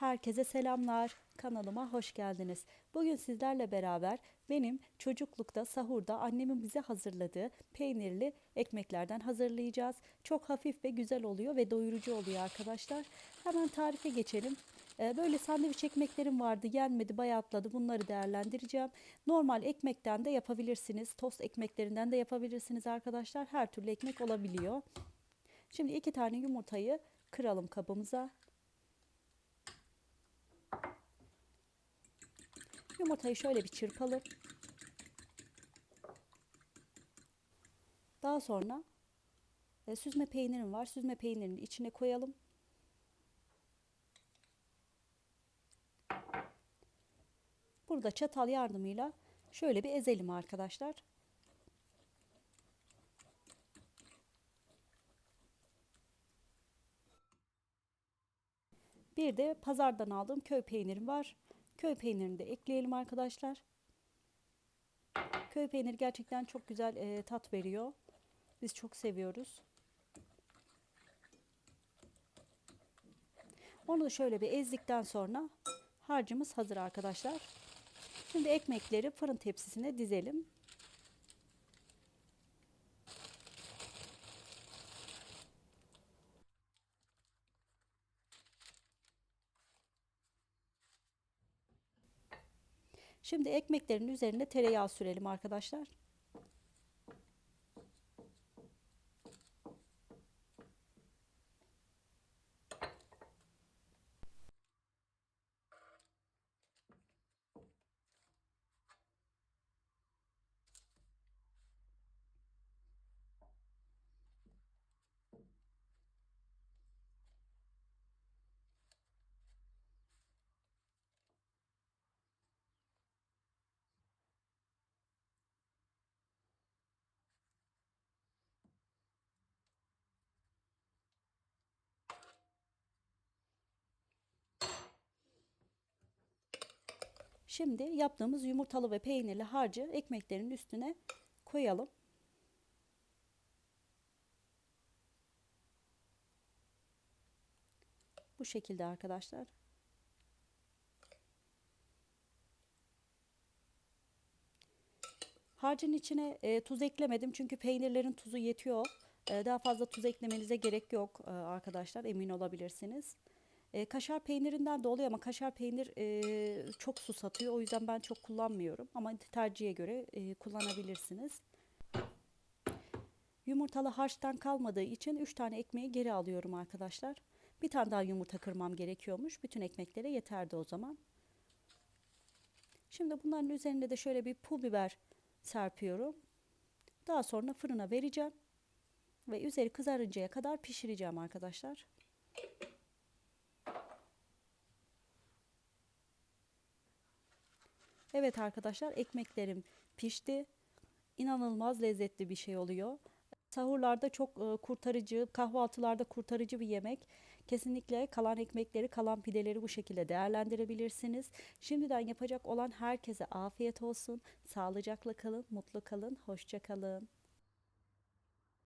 Herkese selamlar. Kanalıma hoş geldiniz. Bugün sizlerle beraber benim çocuklukta sahurda annemin bize hazırladığı peynirli ekmeklerden hazırlayacağız. Çok hafif ve güzel oluyor ve doyurucu oluyor arkadaşlar. Hemen tarife geçelim. Ee, Böyle sandviç ekmeklerim vardı, yenmedi, bayatladı. Bunları değerlendireceğim. Normal ekmekten de yapabilirsiniz. Tost ekmeklerinden de yapabilirsiniz arkadaşlar. Her türlü ekmek olabiliyor. Şimdi iki tane yumurtayı kıralım kabımıza. Yumurtayı şöyle bir çırpalım. Daha sonra e, süzme peynirim var. Süzme peynirini içine koyalım. Burada çatal yardımıyla şöyle bir ezelim arkadaşlar. Bir de pazardan aldığım köy peynirim var. Köy peynirini de ekleyelim arkadaşlar. Köy peyniri gerçekten çok güzel e, tat veriyor. Biz çok seviyoruz. Onu da şöyle bir ezdikten sonra harcımız hazır arkadaşlar. Şimdi ekmekleri fırın tepsisine dizelim. Şimdi ekmeklerin üzerine tereyağı sürelim arkadaşlar. Şimdi yaptığımız yumurtalı ve peynirli harcı ekmeklerin üstüne koyalım. Bu şekilde arkadaşlar. Harcın içine e, tuz eklemedim çünkü peynirlerin tuzu yetiyor. E, daha fazla tuz eklemenize gerek yok e, arkadaşlar emin olabilirsiniz. E, kaşar peynirinden de oluyor ama kaşar peynir e, çok su satıyor. O yüzden ben çok kullanmıyorum. Ama tercihe göre e, kullanabilirsiniz. Yumurtalı harçtan kalmadığı için 3 tane ekmeği geri alıyorum arkadaşlar. Bir tane daha yumurta kırmam gerekiyormuş. Bütün ekmeklere yeterdi o zaman. Şimdi bunların üzerine de şöyle bir pul biber serpiyorum. Daha sonra fırına vereceğim. Ve üzeri kızarıncaya kadar pişireceğim arkadaşlar. Evet arkadaşlar ekmeklerim pişti. İnanılmaz lezzetli bir şey oluyor. Sahurlarda çok e, kurtarıcı, kahvaltılarda kurtarıcı bir yemek. Kesinlikle kalan ekmekleri, kalan pideleri bu şekilde değerlendirebilirsiniz. Şimdiden yapacak olan herkese afiyet olsun. Sağlıcakla kalın, mutlu kalın, hoşça kalın.